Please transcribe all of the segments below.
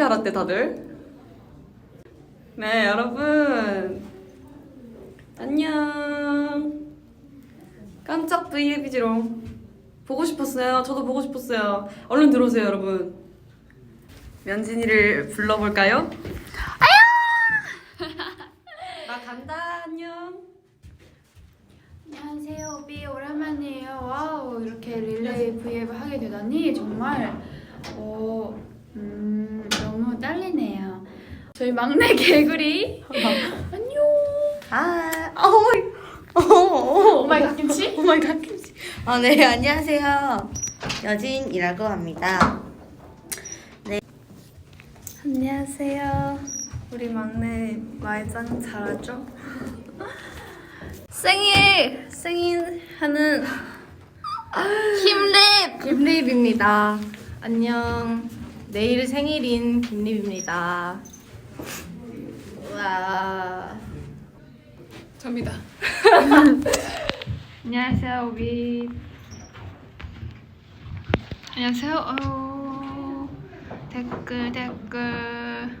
어떻게 알았대 다들? 네 여러분. 안녕. 깜짝 브이앱이지롱. 보고 싶었어요. 저도 보고 싶었어요. 얼른 들어오세요 여러분. 면진이를 불러볼까요? 아유 나 간다. 안녕. 안녕하세요, 오비 오랜만이에요. 와우. 이렇게 릴레이 브이앱을 하게 되다니 정말. 어, 음, 너무 떨리네요. 저희 막내 개구리 안녕. 아, 어이, 어, 어, 오마이 갓 김치? 오 마이 갓 김치. 아, 네, 안녕하세요. 여진이라고 합니다. 안녕하세요. 우리 막내 말짱 잘하죠? 생일! 생일 하는 힘랩! 김립입니다. 안녕. 내일 생일인 김립입니다. 와. 접니다. 안녕하세요, 오비. 안녕하세요. 어, 댓글 댓글.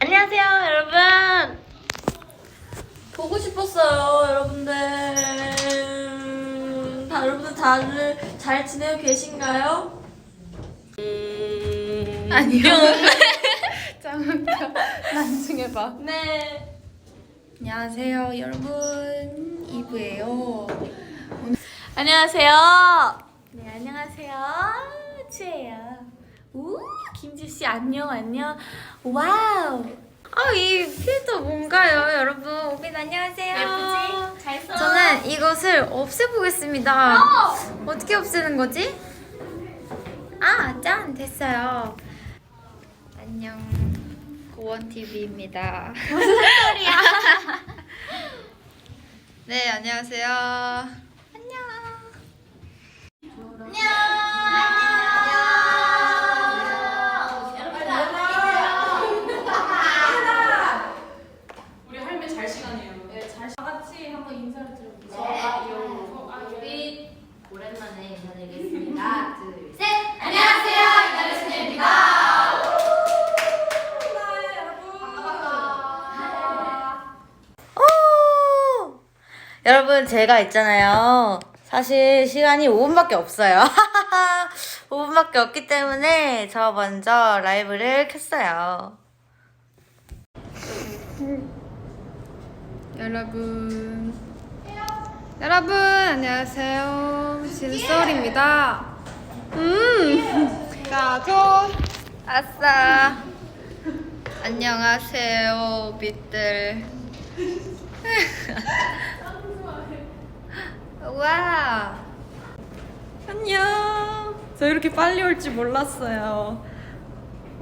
안녕하세요, 여러분. 보고 싶었어요, 여러분들. 다, 여러분들 다들 잘 지내고 계신가요? 안녕. 짱 웃겨. 나중에 봐. 네. 안녕하세요, 여러분. 이브예요. 안녕하세요. 네, 안녕하세요. 추예요. 우, 김지 씨 안녕 안녕. 와우. 아, 이 필터 뭔가요, 여러분? 오빈 안녕하세요. 예쁘지? 잘 써. 저는 이것을 없애보겠습니다. 어떻게 없애는 거지? 아, 짠! 됐어요. 안녕. 고원TV입니다. 무슨 소리야? 네, 안녕하세요. 안녕. 우리 할매 잘 시간이에요. 네, 잘 시. 같이 한번 인사를 드려볼게요. 오랜만에 인사드리겠습니다. 둘, 셋. 오! 여러분, 제가 있잖아요. 사실 시간이 5분밖에 없어요. 5분밖에 없기 때문에 저 먼저 라이브를 켰어요. 여러분. 여러분 안녕하세요. 진솔입니다. 음. 자, 저 아싸. 안녕하세요, 빛들. 와. 안녕. 저 이렇게 빨리 올 줄 몰랐어요.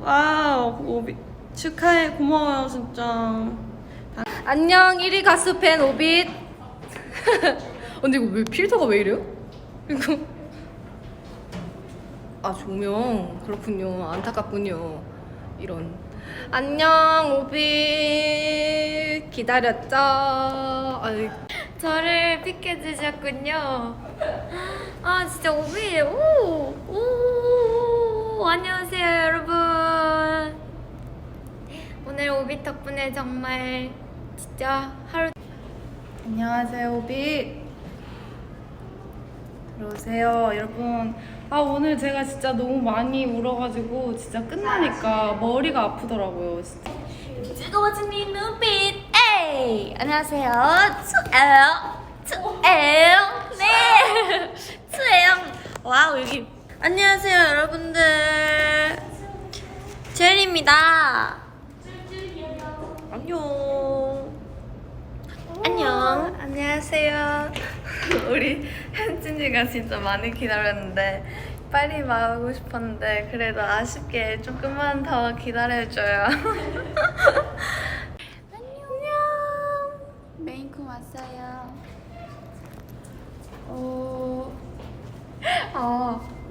와우, 오비 축하해 고마워요 진짜. 안녕, 1위 가수 팬 오빛. 근데 이거 왜 필터가 왜 이래요? 이거. 아, 조명. 그렇군요. 안타깝군요. 이런. 안녕, 오빛. 기다렸죠? 아이, 저를 픽해주셨군요. 아, 진짜 오빛. 오, 오, 안녕하세요, 여러분. 오늘 오빛 덕분에 정말 진짜 하루 안녕하세요, 오빛. 들어오세요, 여러분. 아, 오늘 제가 진짜 너무 많이 울어가지고 진짜 끝나니까 머리가 아프더라고요, 진짜. 뜨거워진 네 눈빛. 안녕하세요. 추예요. 추예요. 네. 추예요. 와우 여기 안녕하세요 여러분들 제리입니다 안녕 안녕 안녕하세요 우리 현진이가 진짜 많이 기다렸는데 빨리 말하고 싶었는데 그래도 아쉽게 조금만 더 기다려줘요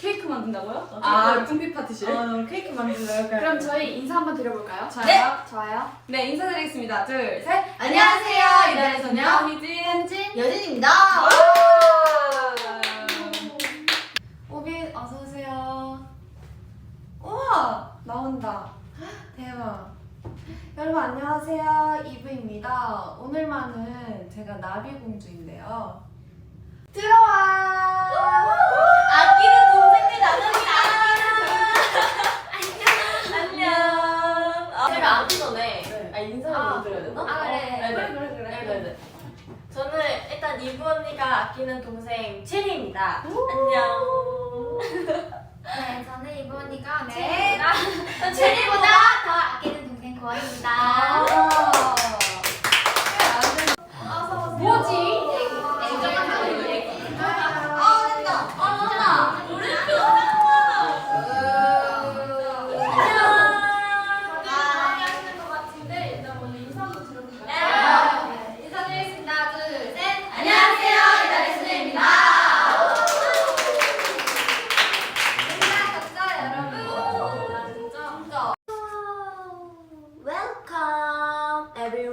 든다고요? 아, 뚱피 파티실. 아, 케이크 만들어요. 그럼 저희 인사 한번 드려볼까요? 좋아요. 좋아요. 네, 인사드리겠습니다. 둘, 셋. 안녕하세요. 이달의 소녀 희진. 현진. 여진입니다. 오빈 어서 오세요. 우와 나온다. 대박. 여러분 안녕하세요 이브입니다. 오늘만은 제가 나비 공주인데요. 들어와. 아끼는 동생들 나갑니다. 안녕. 아기 전에 아, 인사를 못 드려야 되나? 아, 그래. 네, 네. 그래 그래 네, 네, 네. 저는 일단 이브 언니가 아끼는 동생 체리입니다. 안녕. 네, 저는 이브 언니가 네. 네. 체리보다 더 아끼는 동생 고원입니다. 뭐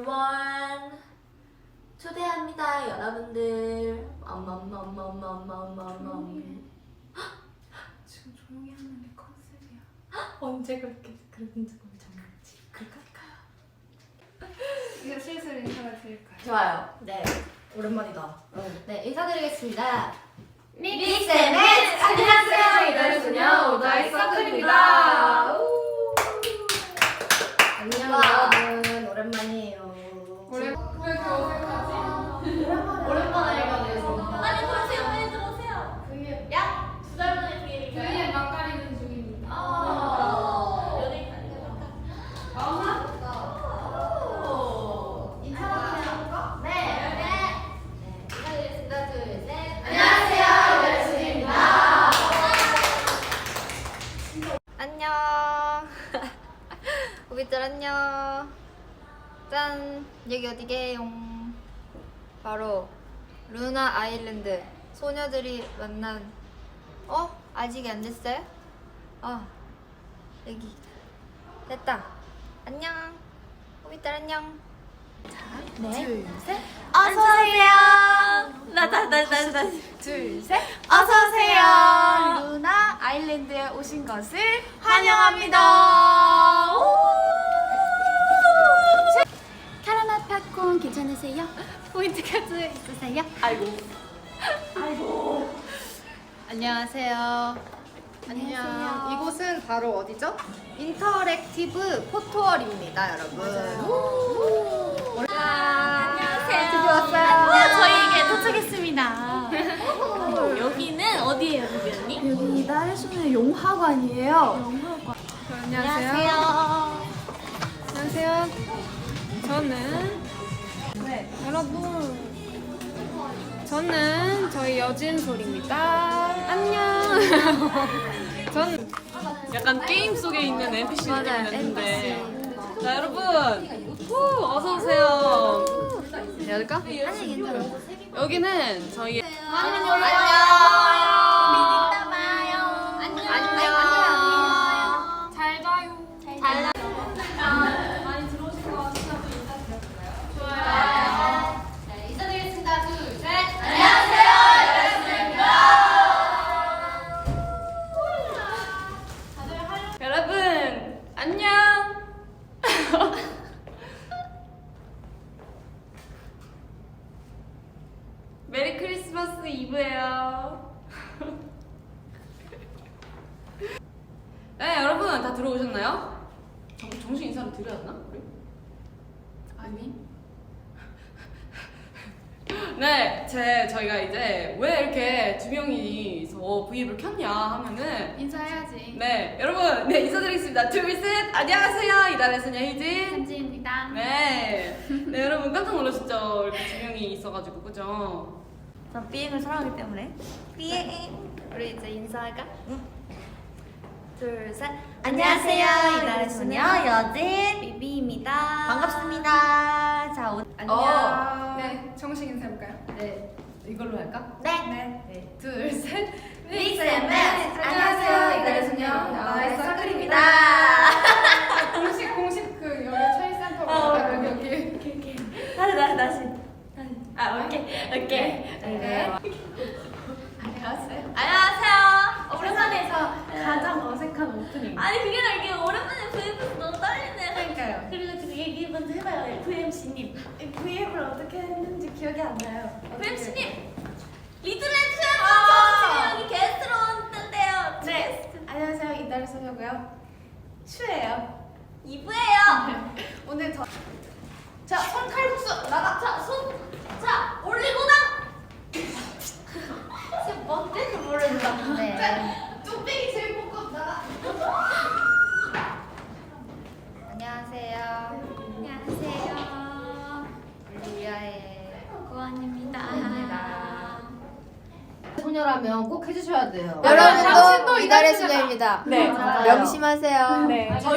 everyone. 초대합니다 여러분들. 엄엄엄엄엄엄엄. 지금 조용히 하는 게 컨셉이야. 언제 그렇게 그런 적을 정했지? 그럴까요? 이제 슬슬 인사를 드릴까요? 좋아요. 네. 오랜만이다. 네 인사드리겠습니다. 믹스 믹 여기 어디게요? 바로 루나 아일랜드 소녀들이 만난. 어? 아직 안 됐어요? 어. 여기. 됐다. 안녕. 우비들 안녕. 자, 네. 둘, 셋. 어서 오세요. 나나나나 둘, 셋. 어서 오세요. 루나 아일랜드에 오신 것을 환영합니다. 카드 있으세요? 안녕하세요. 안녕. 이곳은 바로 어디죠? 인터랙티브 포토월입니다, 여러분. 안녕하세요. 드디어 왔어요. 저희에게 도착했습니다. 여기는 어디예요, 언니? 여기 나의 손의 용화관이에요. 안녕하세요. 안녕하세요. 저는 네 여러분 저는 저희 여진솔입니다. 안녕. 전 약간 게임 속에 있는 NPC 느낌이었는데. 자, 여러분. 후, 어서 오세요. 해야 될까? 여기는 저희. 안녕. 여러분 다 들어오셨나요? 정, 정식 인사를 드려야 하나 우리? 아니 네, 제 저희가 이제 왜 이렇게 두 명이서 V앱을 켰냐 하면은 인사해야지. 네 여러분 네 인사드리겠습니다. 둘셋 안녕하세요 이달의 소녀 희진. 현지입니다. 네. 네, 여러분 깜짝 놀라셨죠? 이렇게 두 명이 있어가지고, 그죠? 전 비행을 사랑하기 때문에. 비행. 우리 이제 인사할까? 둘, 셋. 안녕하세요. 이달의 소녀 여진 비비입니다. 반갑습니다. 자, 오, 안녕. 네, 정식 인사해볼까요? 네. 이걸로 할까? 네. 네. 둘, 셋. 믹스 앤 매치. 안녕하세요. 오프닝. 아니 그게 아니라 이게 오랜만에 VM에서 너무 떨리네요. 그러니까요. 그래가지고 얘기 먼저 해봐요, VMC님. VM을 어떻게 했는지 기억이 안 나요. VMC님 리틀레츠 아~ 여기 게스트로 왔는데요. 네. 안녕하세요. 이달의 소녀고요. 슈예요. 2부예요. 오늘 더. 자, 손 칼국수 나가. 자, 손, 자, 올리고당. 지금 뭔지도 모르겠다. 네. 뚝배기 제육볶음 나가. 안녕하세요. 안녕하세요. 리아의 고원입니다. 소녀라면 꼭 해주셔야 돼요. 여러분도 이달의 소녀입니다. 네. 명심하세요. 네. 저희